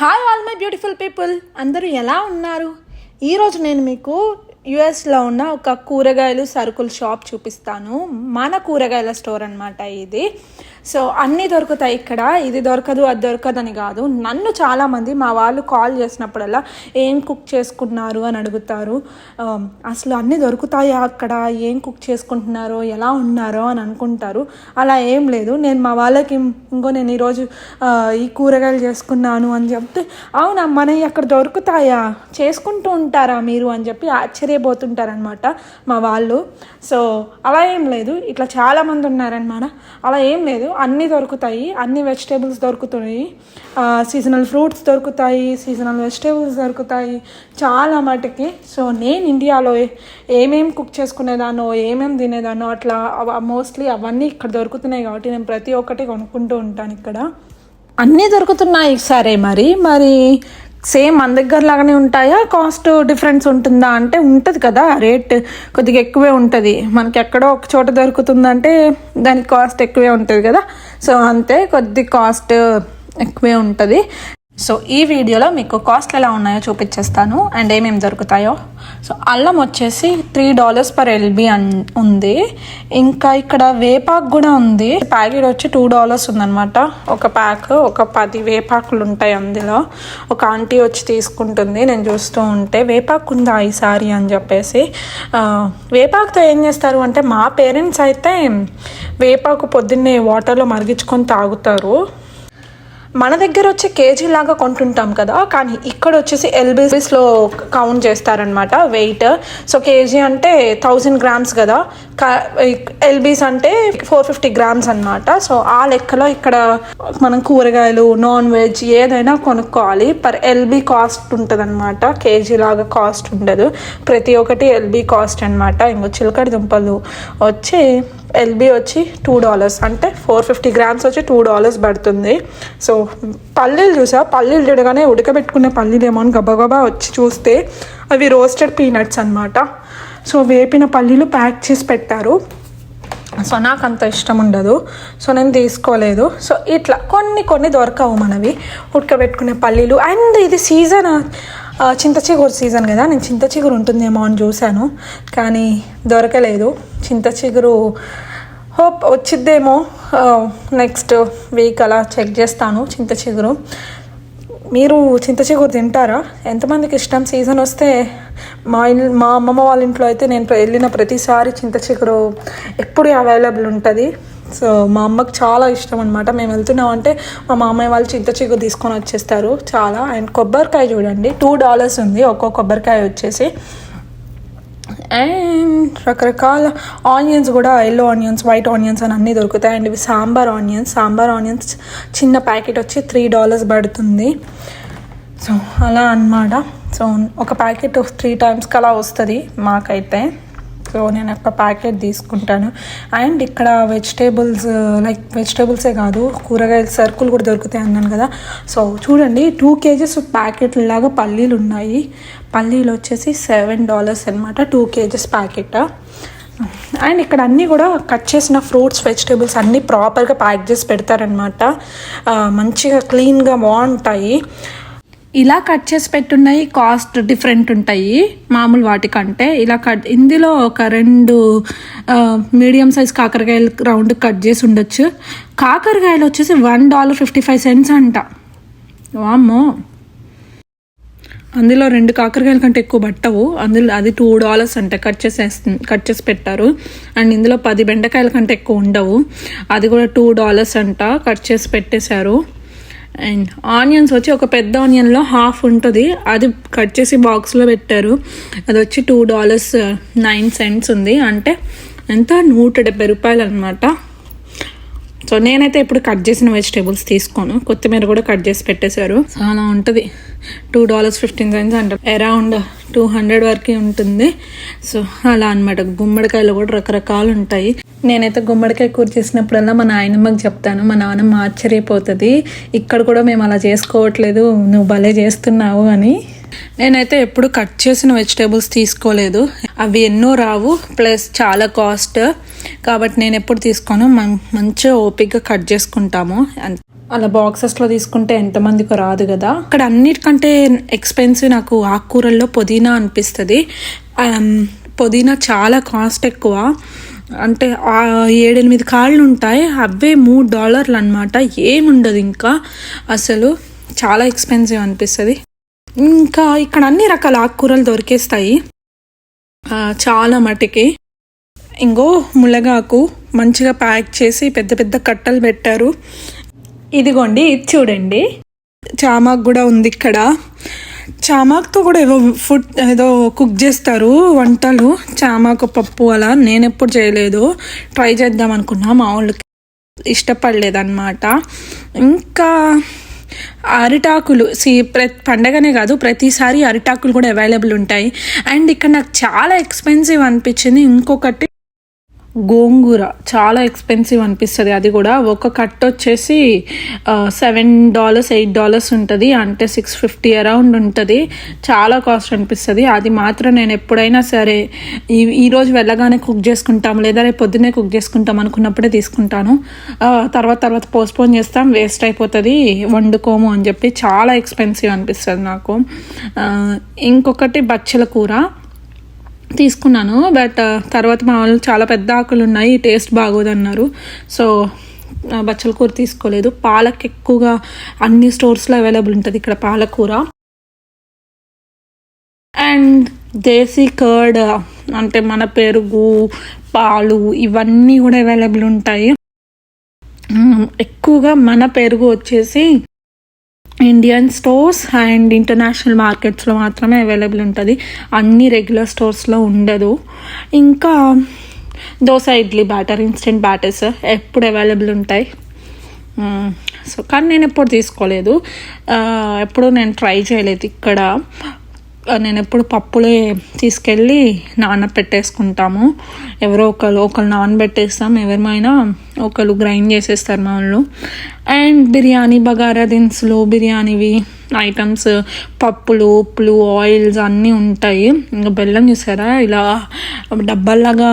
Hi all my beautiful people అందరూ ఎలా ఉన్నారు? ఈరోజు నేను మీకు యుఎస్లో ఉన్న ఒక కూరగాయలు సరుకుల షాప్ చూపిస్తాను. మన కూరగాయల స్టోర్ అనమాట ఇది. సో అన్నీ దొరుకుతాయి ఇక్కడ. ఇది దొరకదు అది దొరకదని కాదు. నన్ను చాలామంది మా వాళ్ళు కాల్ చేసినప్పుడల్లా ఏం కుక్ చేసుకున్నారు అని అడుగుతారు. అసలు అన్నీ దొరుకుతాయా అక్కడ? ఏం కుక్ చేసుకుంటున్నారో? ఎలా ఉన్నారో అని అనుకుంటారు. అలా ఏం లేదు. నేను మా వాళ్ళకి ఇంకో నేను ఈరోజు ఈ కూరగాయలు చేసుకున్నాను అని చెప్తే అవునా మనవి అక్కడ దొరుకుతాయా? చేసుకుంటూ ఉంటారా మీరు? అని చెప్పి ఆశ్చర్యపోతుంటారనమాట మా వాళ్ళు. సో అలా ఏం లేదు. ఇట్లా చాలామంది ఉన్నారనమాట. అలా ఏం లేదు. అన్నీ దొరుకుతాయి అన్ని వెజిటేబుల్స్ దొరుకుతున్నాయి సీజనల్ ఫ్రూట్స్ దొరుకుతాయి సీజనల్ వెజిటేబుల్స్ దొరుకుతాయి చాలా మటుకి. సో నేను ఇండియాలో ఏమేం కుక్ చేసుకునేదానో ఏమేం తినేదానో అట్లా మోస్ట్లీ అవన్నీ ఇక్కడ దొరుకుతున్నాయి కాబట్టి నేను ప్రతి ఒక్కటి కొనుక్కుంటూ ఉంటాను ఇక్కడ. అన్నీ దొరుకుతున్నాయి సరే మరి. మరి సేమ్ మన దగ్గర లాగానే ఉంటాయా? కాస్ట్ డిఫరెన్స్ ఉంటుందా? అంటే ఉంటుంది కదా రేట్ కొద్దిగా ఎక్కువే ఉంటుంది. మనకి ఎక్కడో ఒక చోట దొరుకుతుందంటే దానికి కాస్ట్ ఎక్కువే ఉంటుంది కదా. సో అంతే కొద్ది కాస్ట్ ఎక్కువే ఉంటుంది. సో ఈ వీడియోలో మీకు కాస్ట్ ఎలా ఉన్నాయో చూపించేస్తాను అండ్ ఏమేమి దొరుకుతాయో. సో అల్లం వచ్చేసి త్రీ డాలర్స్ పర్ ఎల్బీ అన్ ఉంది. ఇంకా ఇక్కడ వేపాకు కూడా ఉంది. ప్యాకెట్ వచ్చి టూ డాలర్స్ ఉందన్నమాట. ఒక ప్యాక్ ఒక పది వేపాకులు ఉంటాయి అందులో. ఒక ఆంటీ వచ్చి తీసుకుంటుంది. నేను చూస్తూ ఉంటే వేపాకు ఉందా ఈసారి అని చెప్పేసి. వేపాకుతో ఏం చేస్తారు అంటే మా పేరెంట్స్ అయితే వేపాకు పొద్దున్నే వాటర్లో మరిగించుకొని తాగుతారు. మన దగ్గర వచ్చి కేజీ లాగా కొంటుంటాం కదా కానీ ఇక్కడ వచ్చేసి ఎల్బీస్లో కౌంట్ చేస్తారనమాట వెయిట్. సో కేజీ అంటే థౌజండ్ గ్రామ్స్ కదా ఎల్బీస్ అంటే ఫోర్ ఫిఫ్టీ గ్రామ్స్ అనమాట సో ఆ లెక్కలో ఇక్కడ మనం కూరగాయలు నాన్ వెజ్ ఏదైనా కొనుక్కోవాలి. పర్ ఎల్బీ కాస్ట్ ఉంటుంది అనమాట కేజీ లాగా కాస్ట్ ఉండదు. ప్రతి ఒక్కటి ఎల్బీ కాస్ట్ అనమాట ఇంకో చిలకడ దుంపలు వచ్చి ఎల్బి వచ్చి టూ డాలర్స్ అంటే ఫోర్ ఫిఫ్టీ గ్రామ్స్ వచ్చి టూ డాలర్స్ పడుతుంది. సో పల్లీలు చూసా పల్లీలు చూడగానే ఉడకబెట్టుకునే పల్లీలు ఏమో అని గబగబా వచ్చి చూస్తే అవి రోస్టెడ్ పీనట్స్ అనమాట సో వేపిన పల్లీలు ప్యాక్ చేసి పెట్టారు. సో నాకు అంత ఇష్టం ఉండదు. సో నేను తీసుకోలేదు. సో ఇట్లా కొన్ని కొన్ని దొరకవు మనవి. ఉడకబెట్టుకునే పల్లీలు. అండ్ ఇది సీజన్ చింత చిగురు సీజన్ కదా నేను చింత చిగురు ఉంటుందేమో అని చూశాను కానీ దొరకలేదు. చింత చిగురు హోప్ వచ్చిద్దేమో నెక్స్ట్ వీక్ అలా చెక్ చేస్తాను చింత చిగురు మీరు చింత చిగురు తింటారా? ఎంతమందికి ఇష్టం? సీజన్ వస్తే మా ఇల్ మా అమ్మమ్మ వాళ్ళ ఇంట్లో అయితే నేను వెళ్ళిన ప్రతిసారి చింత చిగురు ఎప్పుడు అవైలబుల్ ఉంటుంది. సో మా అమ్మకి చాలా ఇష్టం అనమాట మేము వెళ్తున్నాం అంటే మా మామయ్య వాళ్ళు చింత చిగు తీసుకొని వచ్చేస్తారు చాలా. అండ్ కొబ్బరికాయ చూడండి టూ డాలర్స్ ఉంది ఒక్కో కొబ్బరికాయ వచ్చేసి. అండ్ రకరకాల ఆనియన్స్ కూడా ఎల్లో ఆనియన్స్ వైట్ ఆనియన్స్ అని అన్నీ దొరుకుతాయి. అండ్ ఇవి సాంబార్ ఆనియన్స్. సాంబార్ ఆనియన్స్ చిన్న ప్యాకెట్ వచ్చి త్రీ డాలర్స్ పడుతుంది. సో అలా అన్నమాట. సో ఒక ప్యాకెట్ త్రీ టైమ్స్కి అలా వస్తుంది మాకైతే. సో నేను ఒక ప్యాకెట్ తీసుకుంటాను. అండ్ ఇక్కడ వెజిటేబుల్స్ లైక్ వెజిటేబుల్సే కాదు కూరగాయల సరుకులు కూడా దొరుకుతాయి అన్నాను కదా. సో చూడండి టూ కేజెస్ ప్యాకెట్ లాగా పల్లీలు ఉన్నాయి. పల్లీలు వచ్చేసి సెవెన్ డాలర్స్ అనమాట టూ కేజెస్ ప్యాకెట్ అండ్ ఇక్కడ అన్నీ కూడా కట్ చేసిన ఫ్రూట్స్ వెజిటేబుల్స్ అన్నీ ప్రాపర్గా ప్యాక్ చేసి పెడతారనమాట uh, మంచిగా క్లీన్గా బాగుంటాయి. ఇలా కట్ చేసి పెట్టున్నాయి కాస్ట్ డిఫరెంట్ ఉంటాయి మామూలు వాటికంటే. ఇలా కట్ ఇందులో ఒక రెండు మీడియం సైజ్ కాకరకాయలు రౌండ్ కట్ చేసి ఉండొచ్చు. కాకరకాయలు వచ్చేసి one dollar fifty five cents అంట. వామ్మో. అందులో రెండు కాకరకాయల కంటే ఎక్కువ పట్టవు. అందులో అది టూ డాలర్స్ అంట కట్ చేసేస్తుంది కట్ చేసి పెట్టారు. అండ్ ఇందులో పది బెండకాయల కంటే ఎక్కువ ఉండవు. అది కూడా టూ డాలర్స్ అంట కట్ చేసి పెట్టేశారు. అండ్ ఆనియన్స్ వచ్చి ఒక పెద్ద ఆనియన్లో హాఫ్ ఉంటుంది. అది కట్ చేసి బాక్స్లో పెట్టారు. అది వచ్చి టూ డాలర్స్ నైన్ సెంట్స్ ఉంది. అంటే ఎంత? నూట డెబ్బై రూపాయలు అనమాట సో నేనైతే ఇప్పుడు కట్ చేసిన వెజిటేబుల్స్ తీసుకోను. కొత్తిమీర కూడా కట్ చేసి పెట్టేశారు. సో అలా ఉంటుంది. టూ డాలర్స్ ఫిఫ్టీన్ సెంట్స్ అంటే. అరౌండ్ టూ హండ్రెడ్ వరకు ఉంటుంది. సో అలా అనమాట గుమ్మడికాయలు కూడా రకరకాలు ఉంటాయి నేనైతే గుమ్మడికాయ కూర చేసినప్పుడల్లా మా నాయనమ్మకి చెప్తాను. మా నాన్నమ్మ ఆశ్చర్యపోతుంది. ఇక్కడ కూడా మేము అలా చేసుకోవట్లేదు. నువ్వు భలే చేస్తున్నావు అని. నేనైతే ఎప్పుడు కట్ చేసిన వెజిటేబుల్స్ తీసుకోలేదు. అవి ఎన్నో రావు. ప్లస్ చాలా కాస్ట్ కాబట్టి నేను ఎప్పుడు తీసుకోను. మంచిగా ఓపిక్గా కట్ చేసుకుంటాము. అంతే. అలా బాక్సెస్లో తీసుకుంటే ఎంతమందికి రాదు కదా. అక్కడ అన్నిటికంటే ఎక్స్పెన్సివ్ నాకు ఆకుకూరల్లో పుదీనా అనిపిస్తుంది. పుదీనా చాలా కాస్ట్ ఎక్కువ. అంటే ఏడెనిమిది కాళ్ళు ఉంటాయి. అవే మూడు డాలర్లు అనమాట ఏముండదు ఇంకా. అసలు చాలా ఎక్స్పెన్సివ్ అనిపిస్తుంది. ఇంకా ఇక్కడ అన్ని రకాల ఆకుకూరలు దొరికేస్తాయి. చాలా మటుకి. ఇంకో ములగాకు మంచిగా ప్యాక్ చేసి పెద్ద పెద్ద కట్టలు పెట్టారు. ఇదిగోండి ఇది చూడండి. చామాక్ కూడా ఉంది ఇక్కడ. చామాక్తో కూడా ఏదో ఫుడ్ ఏదో కుక్ చేస్తారు వంటలు. చామాకు పప్పు అలా నేను ఎప్పుడు చేయలేదు. ట్రై చేద్దాం అనుకున్నా మా వాళ్ళకి ఇష్టపడలేదన్నమాట. ఇంకా అరిటాకులు. సి ప్రతి పండగనే కాదు ప్రతిసారి అరిటాకులు కూడా అవైలబుల్ ఉంటాయి. అండ్ ఇక్కడ నాకు చాలా ఎక్స్పెన్సివ్ అనిపించింది. ఇంకొకటి గోంగూర. చాలా ఎక్స్పెన్సివ్ అనిపిస్తుంది. అది కూడా ఒక కట్ వచ్చేసి సెవెన్ డాలర్స్ ఎయిట్ డాలర్స్ ఉంటుంది. అంటే సిక్స్ ఫిఫ్టీ అరౌండ్ ఉంటుంది. చాలా కాస్ట్ అనిపిస్తుంది. అది మాత్రం నేను ఎప్పుడైనా సరే ఈ ఈరోజు వెళ్ళగానే కుక్ చేసుకుంటాం లేదా రేపు పొద్దున్నే కుక్ చేసుకుంటాం అనుకున్నప్పుడే తీసుకుంటాను. తర్వాత తర్వాత పోస్ట్పోన్ చేస్తాం. వేస్ట్ అయిపోతుంది. వండుకోము అని చెప్పి చాలా ఎక్స్పెన్సివ్ అనిపిస్తుంది నాకు. ఇంకొకటి బచ్చల కూర. తీసుకున్నాను బట్ తర్వాత మా వాళ్ళు చాలా పెద్ద ఆకులు ఉన్నాయి టేస్ట్ బాగోదన్నారు. సో బచ్చల కూర తీసుకోలేదు. పాలక్ ఎక్కువగా అన్ని స్టోర్స్లో అవైలబుల్ ఉంటుంది ఇక్కడ పాలకూర. అండ్ దేశీ కర్డ్ అంటే మన పెరుగు పాలు ఇవన్నీ కూడా అవైలబుల్ ఉంటాయి. ఎక్కువగా మన పెరుగు వచ్చేసి ఇండియన్ స్టోర్స్ అండ్ ఇంటర్నేషనల్ మార్కెట్స్లో మాత్రమే అవైలబుల్ ఉంటుంది. అన్ని రెగ్యులర్ స్టోర్స్లో ఉండదు. ఇంకా dosa idli batter instant batters ఎప్పుడు అవైలబుల్ ఉంటాయి. సో కానీ నేను ఎప్పుడు తీసుకోలేదు. ఎప్పుడు నేను ట్రై చేయలేదు ఇక్కడ. నేను ఎప్పుడు పప్పులే తీసుకెళ్ళి నానబెట్టేసుకుంటాము ఎవరో ఒకరు ఒకరు నానబెట్టేస్తాం ఎవరిమైనా ఒకరు గ్రైండ్ చేసేస్తారు మా వాళ్ళు అండ్ బిర్యానీ బగారా దినుసులు బిర్యానీవి ఐటమ్స్ పప్పులు ఉప్పులు ఆయిల్స్ అన్నీ ఉంటాయి. ఇంకా బెల్లం చూసారా? ఇలా డబ్బాల్లాగా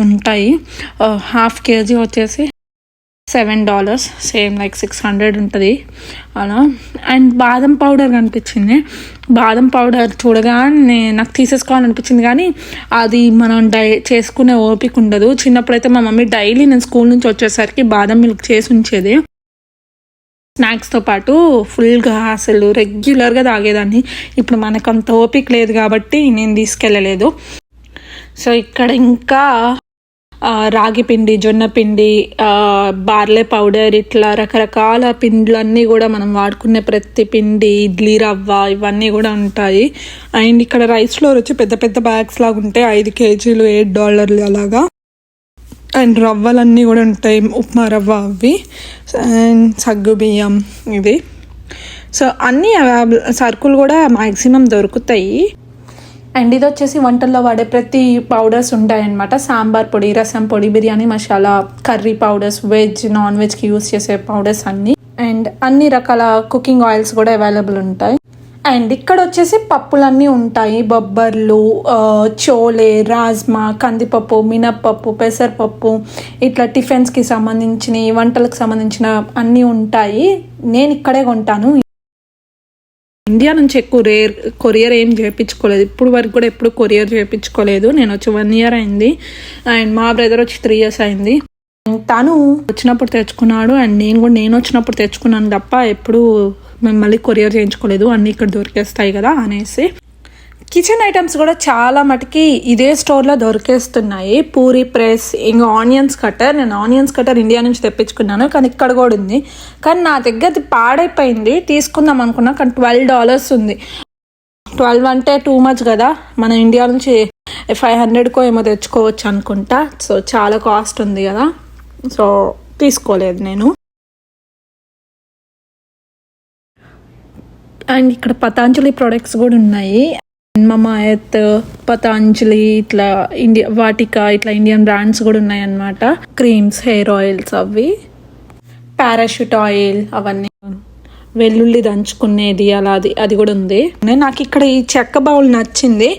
ఉంటాయి. హాఫ్ కేజీ వచ్చేసి seven dollars same like six hundred ఉంటుంది. అలా. అండ్ బాదం పౌడర్ కనిపించింది. బాదం పౌడర్ చూడగానే నాకు తీసేసుకోవాలనిపించింది కానీ అది మనం డై చేసుకునే ఓపిక ఉండదు. చిన్నప్పుడైతే మా మమ్మీ డైలీ నేను స్కూల్ నుంచి వచ్చేసరికి బాదం మిల్క్ చేసి ఉంచేది. స్నాక్స్తో పాటు ఫుల్గా అసలు రెగ్యులర్గా తాగేదాన్ని. ఇప్పుడు మనకు అంత ఓపిక లేదు కాబట్టి నేను తీసుకెళ్ళలేదు. సో ఇక్కడ ఇంకా రాగి పిండి జొన్న పిండి బార్లే పౌడర్ ఇట్లా రకరకాల పిండ్లన్నీ కూడా మనం వాడుకునే ప్రతి పిండి ఇడ్లీ రవ్వ ఇవన్నీ కూడా ఉంటాయి. అండ్ ఇక్కడ రైస్ ఫ్లోర్ వచ్చి పెద్ద పెద్ద బ్యాగ్స్ లాగా ఉంటాయి. ఐదు కేజీలు ఎయిట్ డాలర్లు అలాగా. అండ్ రవ్వలన్నీ కూడా ఉంటాయి. ఉప్మా రవ్వ అవి. అండ్ సగ్గు బియ్యం ఇవి సో అన్నీ అవైలబుల్ సరుకులు కూడా మ్యాక్సిమం దొరుకుతాయి. అండ్ ఇది వచ్చేసి వంటల్లో వాడే ప్రతి పౌడర్స్ ఉంటాయన్నమాట. సాంబార్ పొడి రసం పొడి biryani masala curry powders veg non వెజ్కి use చేసే పౌడర్స్ అన్నీ. అండ్ అన్ని రకాల కుకింగ్ ఆయిల్స్ కూడా అవైలబుల్ ఉంటాయి. అండ్ ఇక్కడ వచ్చేసి పప్పులన్నీ ఉంటాయి. బొబ్బర్లు ఆ, చోలే రాజ్మా కందిపప్పు మినప్పప్పు పెసరపప్పు ఇట్లా టిఫిన్స్కి సంబంధించిన వంటలకు సంబంధించిన అన్నీ ఉంటాయి. నేను ఇక్కడే కొంటాను. ఇండియా నుంచి ఎక్కువ రేర్ కొరియర్ ఏం చేయించుకోలేదు ఇప్పుడు వరకు కూడా ఎప్పుడు కొరియర్ చేయించుకోలేదు నేను వచ్చి వన్ ఇయర్ అయింది. అండ్ మా బ్రదర్ వచ్చి త్రీ ఇయర్స్ అయింది. తను వచ్చినప్పుడు తెచ్చుకున్నాడు. అండ్ నేను కూడా నేను వచ్చినప్పుడు తెచ్చుకున్నాను తప్ప ఎప్పుడు మేము మళ్ళీ కొరియర్ చేయించుకోలేదు. అన్నీ ఇక్కడ దొరికేస్తాయి కదా అనేసి. కిచెన్ ఐటమ్స్ కూడా చాలా మటుకి ఇదే స్టోర్లో దొరికేస్తున్నాయి. పూరి ప్రెస్ ఇంకా ఆనియన్స్ కట్టర్. నేను ఆనియన్స్ కట్టర్ ఇండియా నుంచి తెప్పించుకున్నాను కానీ ఇక్కడ కూడా ఉంది. కానీ నా దగ్గర అది పాడైపోయింది. తీసుకుందాం అనుకున్నా కానీ ట్వెల్వ్ డాలర్స్ ఉంది. ట్వెల్వ్ అంటే టూ మచ్ కదా. మన ఇండియా నుంచి ఫైవ్ హండ్రెడ్కో ఏమో తెచ్చుకోవచ్చు అనుకుంటా. సో చాలా కాస్ట్ ఉంది కదా. సో తీసుకోలేదు నేను. అండ్ ఇక్కడ పతాంజలి ప్రొడక్ట్స్ కూడా ఉన్నాయి. మమాయత్ పతాంజలి ఇట్లా ఇండియా వాటికా ఇట్లా ఇండియన్ బ్రాండ్స్ కూడా ఉన్నాయన్నమాట. క్రీమ్స్ హెయిర్ ఆయిల్స్ అవి పారాషూట్ ఆయిల్ అవన్నీ. వెల్లుల్లి దంచుకునేది అలా అది అది కూడా ఉంది. నాకు ఇక్కడ ఈ చెక్క బౌల్ నచ్చింది.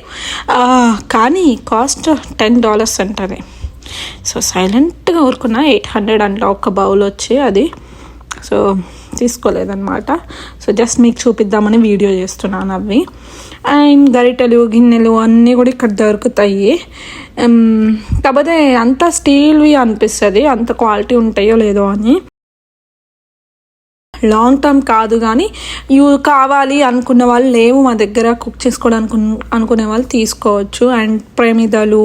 కానీ కాస్ట్ టెన్ డాలర్స్ అంటది. సో సైలెంట్గా ఊరుకున్నా ఎయిట్ హండ్రెడ్ అంట ఒక బౌల్ వచ్చి అది. సో తీసుకోలేదన్నమాట. సో జస్ట్ మీకు చూపిద్దామని వీడియో చేస్తున్నాను అవి. అండ్ గరిటెలు గిన్నెలు అన్నీ కూడా ఇక్కడ దొరుకుతాయి. కాకపోతే అంత స్టీల్వి అనిపిస్తుంది. అంత క్వాలిటీ ఉంటాయో లేదో అని. లాంగ్ టర్మ్ కాదు కానీ ఇవి కావాలి అనుకున్న వాళ్ళు లేవు మా దగ్గర. కుక్ చేసుకోవడానికి అనుకునే వాళ్ళు తీసుకోవచ్చు. అండ్ ప్రమిదలు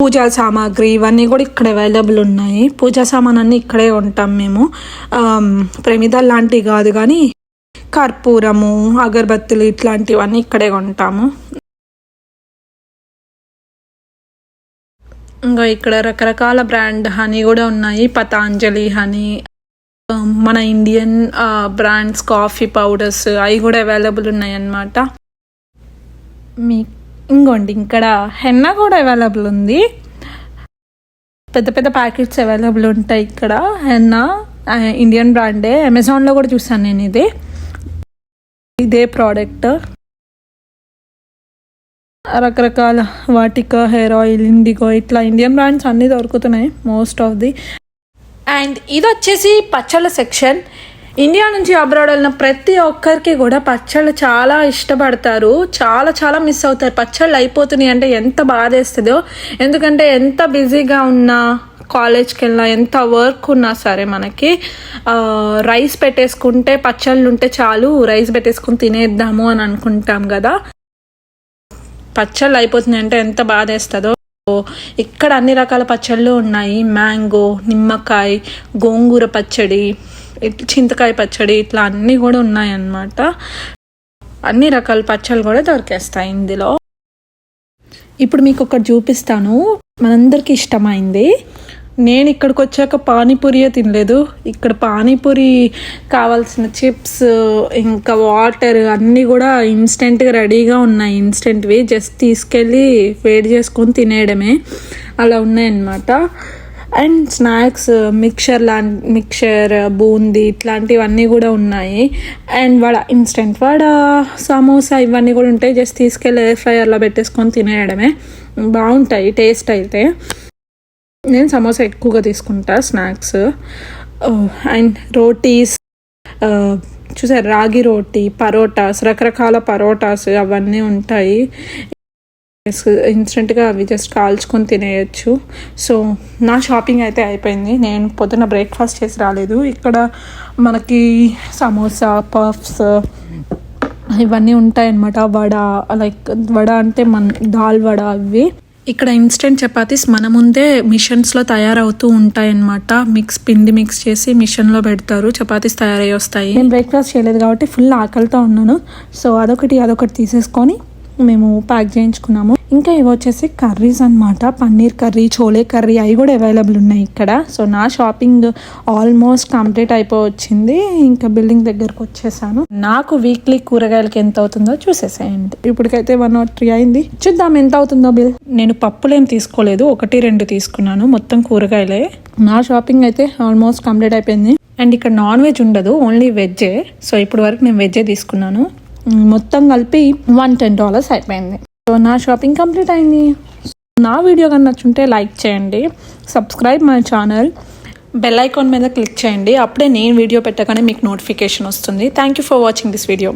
పూజా సామాగ్రి ఇవన్నీ కూడా ఇక్కడ అవైలబుల్ ఉన్నాయి. పూజా సామాన్ అన్నీ ఇక్కడే ఉంటాం మేము. ప్రమిద లాంటివి కాదు కానీ కర్పూరము అగరబత్తులు ఇట్లాంటివన్నీ ఇక్కడే కొంటాము. ఇంకా ఇక్కడ రకరకాల బ్రాండ్ హనీ కూడా ఉన్నాయి. పతాంజలి హనీ మన ఇండియన్ బ్రాండ్స్ కాఫీ పౌడర్స్ అవి కూడా అవైలబుల్ ఉన్నాయి అన్నమాట మీ ఇంకోండి ఇక్కడ హెన్నా కూడా అవైలబుల్ ఉంది. పెద్ద పెద్ద ప్యాకెట్స్ అవైలబుల్ ఉంటాయి ఇక్కడ. హెన్నా ఇండియన్ బ్రాండే అమెజాన్లో కూడా చూసాను నేను ఇది. ఇదే ప్రోడక్ట్ రకరకాల వాటికా హెయిర్ ఆయిల్ ఇండిగో ఇట్లా ఇండియన్ బ్రాండ్స్ అన్నీ దొరుకుతున్నాయి మోస్ట్ ఆఫ్ ది అండ్ ఇది వచ్చేసి పచ్చళ్ళ సెక్షన్ ఇండియా నుంచి అబ్రాడ్ వెళ్ళిన ప్రతి ఒక్కరికి కూడా పచ్చళ్ళు చాలా ఇష్టపడతారు. చాలా చాలా మిస్ అవుతారు. పచ్చళ్ళు అయిపోతున్నాయి అంటే ఎంత బాధేస్తుందో. ఎందుకంటే ఎంత బిజీగా ఉన్నా కాలేజ్కి వెళ్ళినా ఎంత వర్క్ ఉన్నా సరే మనకి రైస్ పెట్టేసుకుంటే పచ్చళ్ళు ఉంటే చాలు రైస్ పెట్టేసుకుని తినేద్దాము అని అనుకుంటాం కదా. పచ్చళ్ళు అయిపోతున్నాయి అంటే ఎంత బాధేస్తుందో. ఇక్కడ అన్ని రకాల పచ్చళ్ళు ఉన్నాయి. మ్యాంగో నిమ్మకాయ గోంగూర పచ్చడి చింతకాయ పచ్చడి ఇట్లా అన్నీ కూడా ఉన్నాయి అన్నమాట అన్ని రకాల పచ్చళ్ళు కూడా దొరికేస్తాయి ఇందులో. ఇప్పుడు మీకు ఒకటి చూపిస్తాను. మనందరికీ ఇష్టమైంది. నేను ఇక్కడికి వచ్చాక పానీపూరియే తినలేదు. ఇక్కడ పానీపూరి కావాల్సిన చిప్స్ ఇంకా వాటర్ అన్నీ కూడా ఇన్స్టెంట్గా రెడీగా ఉన్నాయి. ఇన్స్టెంట్వి జస్ట్ తీసుకెళ్ళి వేడి చేసుకొని తినేయడమే. అలా ఉన్నాయన్నమాట. అండ్ స్నాక్స్ మిక్చర్ లా మిక్చర్ బూందీ ఇట్లాంటివన్నీ కూడా ఉన్నాయి. అండ్ వడ ఇన్స్టెంట్ వడ సమోసా ఇవన్నీ కూడా ఉంటాయి. జస్ట్ తీసుకెళ్ళి ఎయిర్ ఫ్రైయర్లో పెట్టేసుకొని తినేయడమే. బాగుంటాయి టేస్ట్ అయితే. నేను సమోసా ఎక్కువగా తీసుకుంటా స్నాక్స్. అండ్ రోటీస్ చూసారు రాగి రోటీ పరోటాస్ రకరకాల పరోటాస్ అవన్నీ ఉంటాయి. ఇన్స్టెంట్గా అవి జస్ట్ కాల్చుకొని తినేయచ్చు. సో నా షాపింగ్ అయితే అయిపోయింది. నేను పొద్దున బ్రేక్ఫాస్ట్ చేసి రాలేదు. ఇక్కడ మనకి సమోసా పఫ్స్ ఇవన్నీ ఉంటాయన్నమాట. వడ లైక్ వడ అంటే మన దాల్ వడ అవి. ఇక్కడ ఇన్స్టెంట్ చపాతీస్ మన ముందే మిషన్స్లో తయారవుతూ ఉంటాయన్నమాట. మిక్స్ పిండి మిక్స్ చేసి మిషన్లో పెడతారు. చపాతీస్ తయారై వస్తాయి. నేను బ్రేక్ఫాస్ట్ చేయలేదు కాబట్టి ఫుల్ ఆకలితో ఉన్నాను. సో అదొకటి అదొకటి తీసేసుకొని మేము ప్యాక్ చేయించుకున్నాము. ఇంకా ఇవి వచ్చేసి కర్రీస్ అన్నమాట. పన్నీర్ కర్రీ చోలే కర్రీ అవి కూడా అవైలబుల్ ఉన్నాయి ఇక్కడ. సో నా షాపింగ్ ఆల్మోస్ట్ కంప్లీట్ అయిపోవచ్చింది. ఇంకా బిల్డింగ్ దగ్గరకు వచ్చేసాను. నాకు వీక్లీ కూరగాయలకి ఎంత అవుతుందో చూసేసేయండి. ఇప్పటికైతే వన్ నాట్ త్రీ అయింది. చూద్దాం ఎంత అవుతుందో బిల్. నేను పప్పులేం తీసుకోలేదు. ఒకటి రెండు తీసుకున్నాను. మొత్తం కూరగాయలే. నా షాపింగ్ అయితే ఆల్మోస్ట్ కంప్లీట్ అయిపోయింది. అండ్ ఇక్కడ నాన్ వెజ్ ఉండదు. ఓన్లీ వెజ్జే. సో ఇప్పుడు వరకు నేను వెజ్జే తీసుకున్నాను. మొత్తం కలిపి వన్ టెన్ డాలర్స్ అయిపోయింది. సో నా షాపింగ్ కంప్లీట్ అయింది. నా వీడియో కన్నా నచ్చుంటే లైక్ చేయండి. Subscribe my channel bell icon మీద క్లిక్ చేయండి. అప్పుడే నేను వీడియో పెట్టగానే మీకు నోటిఫికేషన్ వస్తుంది. Thank you for watching this video